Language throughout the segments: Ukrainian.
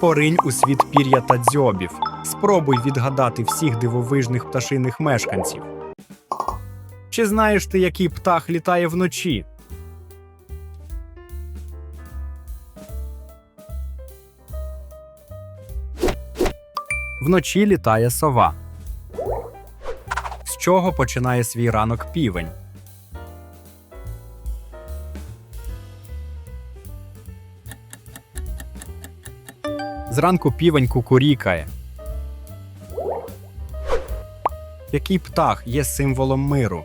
Поринь у світ пір'я та дзьобів. Спробуй відгадати всіх дивовижних пташиних мешканців. Чи знаєш ти, який птах літає вночі? Вночі літає сова. З чого починає свій ранок півень? Зранку півень кукурікає. Який птах є символом миру?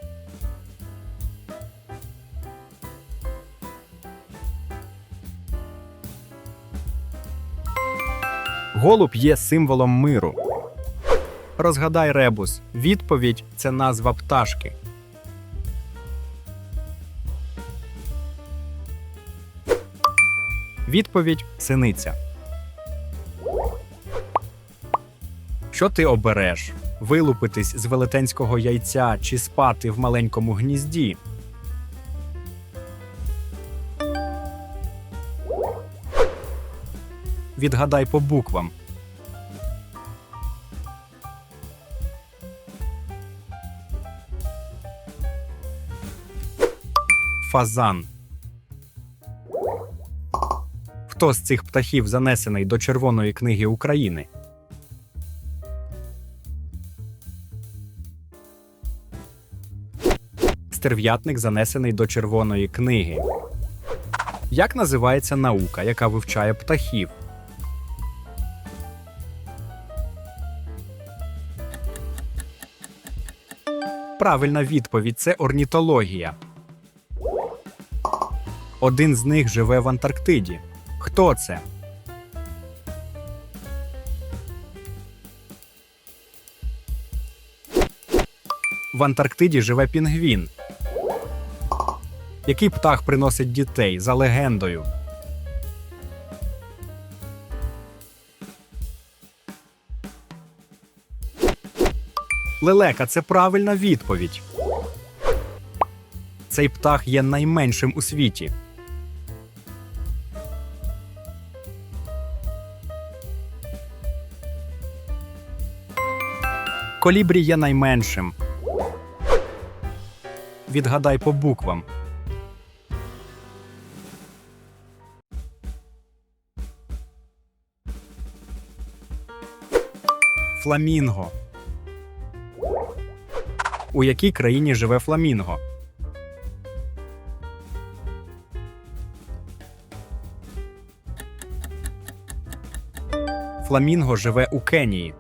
Голуб є символом миру. Розгадай ребус. Відповідь це назва пташки. Відповідь синиця. Що ти обереш? Вилупитись з велетенського яйця чи спати в маленькому гнізді? Відгадай по буквам. Фазан. Хто з цих птахів занесений до Червоної книги України? Стерв'ятник занесений до Червоної книги. Як називається наука, яка вивчає птахів? Правильна відповідь це орнітологія. Один з них живе в Антарктиді. Хто це? В Антарктиді живе пінгвін. Який птах приносить дітей за легендою? Лелека це правильна відповідь. Цей птах є найменшим у світі. Колібрі є найменшим. Відгадай по буквам. Фламінго. У якій країні живе фламінго? Фламінго живе у Кенії.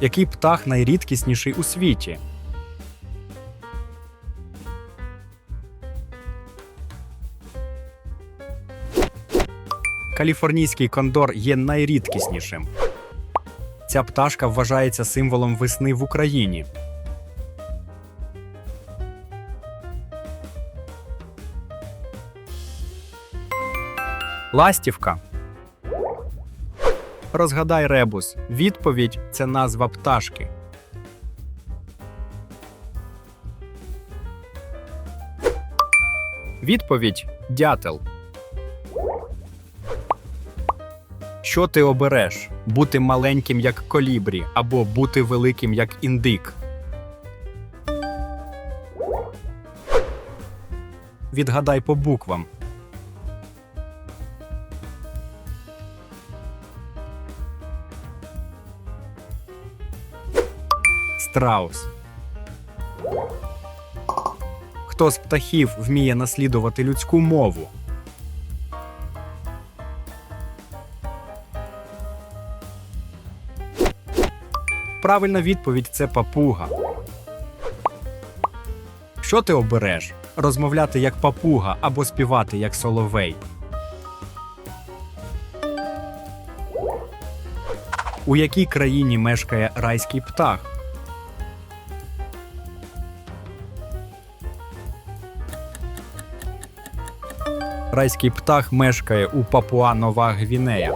Який птах найрідкісніший у світі? Каліфорнійський кондор є найрідкіснішим. Ця пташка вважається символом весни в Україні. Ластівка. Розгадай ребус. Відповідь це назва пташки. Відповідь дятел. Що ти обереш? Бути маленьким як колібрі або бути великим як індик? Відгадай по буквам. Страус. Хто з птахів вміє наслідувати людську мову? Правильна відповідь це папуга. Що ти обереш? Розмовляти як папуга або співати як соловей. У якій країні мешкає райський птах? Райський птах мешкає у Папуа Нова Гвінея.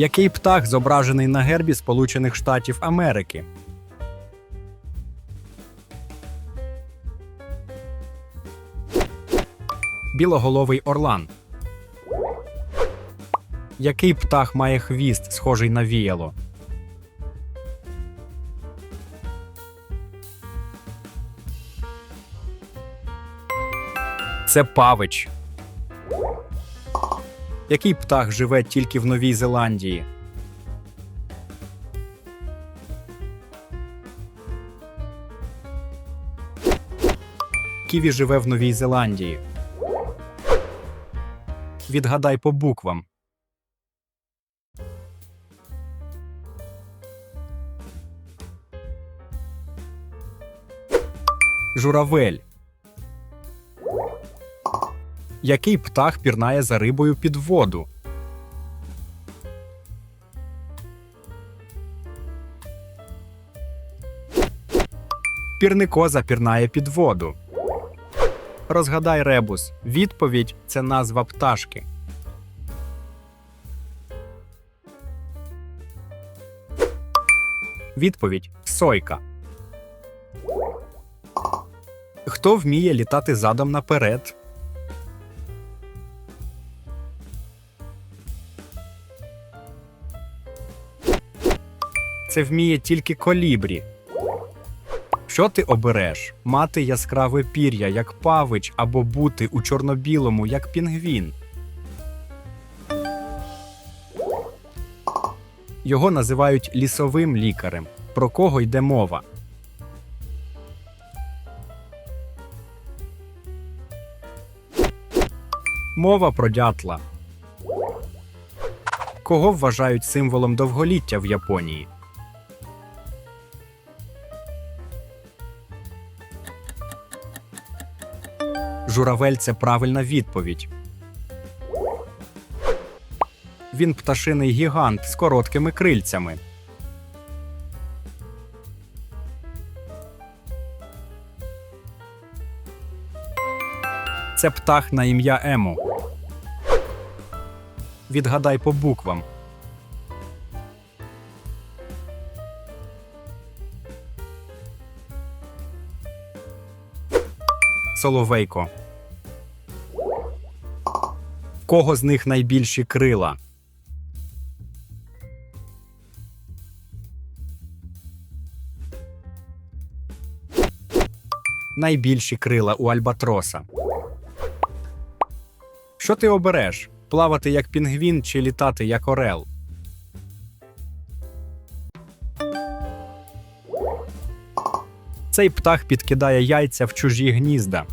Який птах зображений на гербі Сполучених Штатів Америки? Білоголовий орлан. Який птах має хвіст, схожий на віяло? Це павич. Який птах живе тільки в Новій Зеландії? Ківі живе в Новій Зеландії. Відгадай по буквам. Журавель. Який птах пірнає за рибою під воду? Пірникоза пірнає під воду. Розгадай ребус. Відповідь це назва пташки. Відповідь сойка. Хто вміє літати задом наперед? Це вміє тільки колібрі. Що ти обереш? Мати яскраве пір'я, як павич, або бути у чорно-білому, як пінгвін. Його називають лісовим лікарем. Про кого йде мова? Мова про дятла. Кого вважають символом довголіття в Японії? Журавель це правильна відповідь. Він пташиний гігант з короткими крильцями. Це птах на ім'я Ему. Відгадай по буквам. Соловейко. В кого з них найбільші крила? Найбільші крила у альбатроса. Що ти обереш? Плавати як пінгвін чи літати як орел? Цей птах підкидає яйця в чужі гнізда.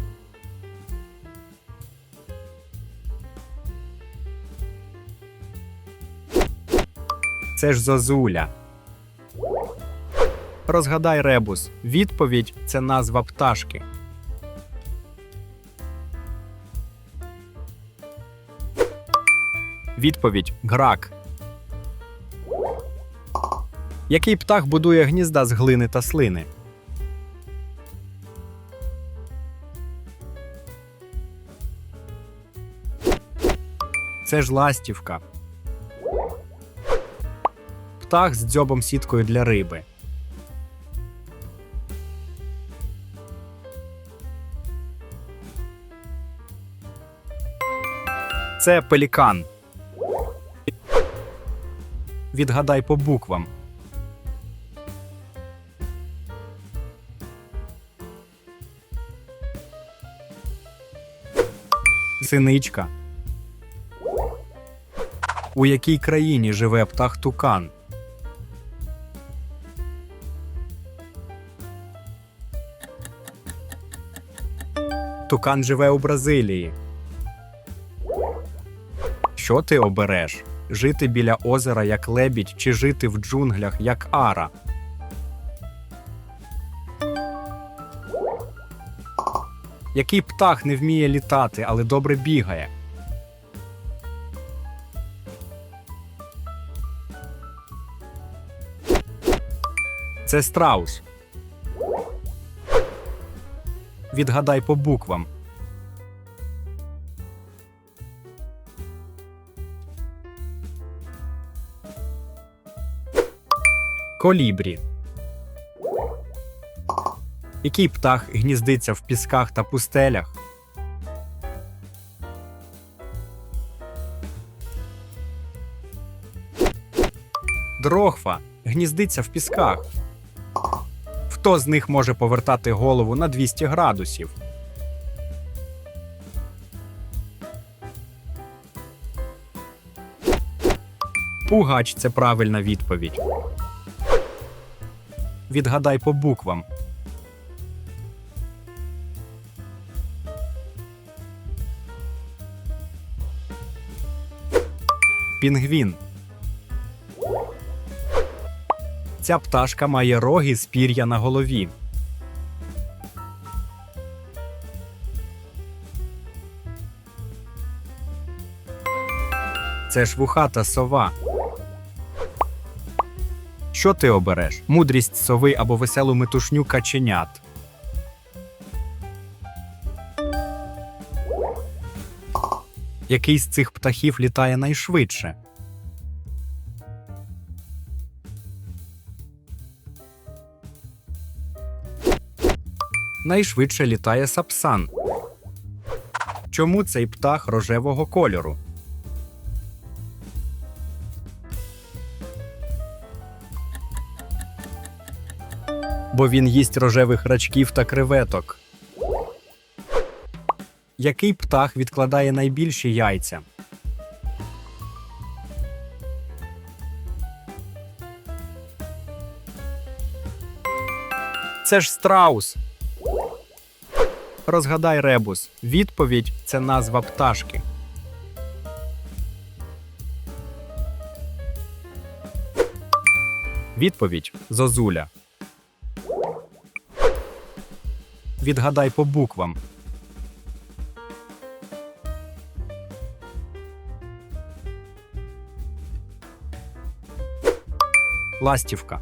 Це ж зозуля. Розгадай ребус. Відповідь це назва пташки. Відповідь грак. Який птах будує гнізда з глини та слини? Це ж ластівка. Птах з дзьобом сіткою для риби. Це пелікан. Відгадай по буквам. Синичка. У якій країні живе птах тукан? Тукан живе у Бразилії. Що ти обереш? Жити біля озера як лебідь чи жити в джунглях як ара? Який птах не вміє літати, але добре бігає? Це страус. Відгадай по буквам. Колібрі. Який птах гніздиться в пісках та пустелях? Дрохва гніздиться в пісках. Хто з них може повертати голову на 200 градусів? Пугач це правильна відповідь. Відгадай по буквам. Пінгвін. Ця пташка має роги з пір'я на голові. Це ж вухата сова. Що ти обереш? Мудрість сови або веселу метушню каченят. Який з цих птахів літає найшвидше? Найшвидше літає сапсан. Чому цей птах рожевого кольору? Бо він їсть рожевих рачків та креветок. Який птах відкладає найбільші яйця? Це ж страус. Розгадай ребус. Відповідь це назва пташки. Відповідь Зозуля. Відгадай по буквам. Ластівка.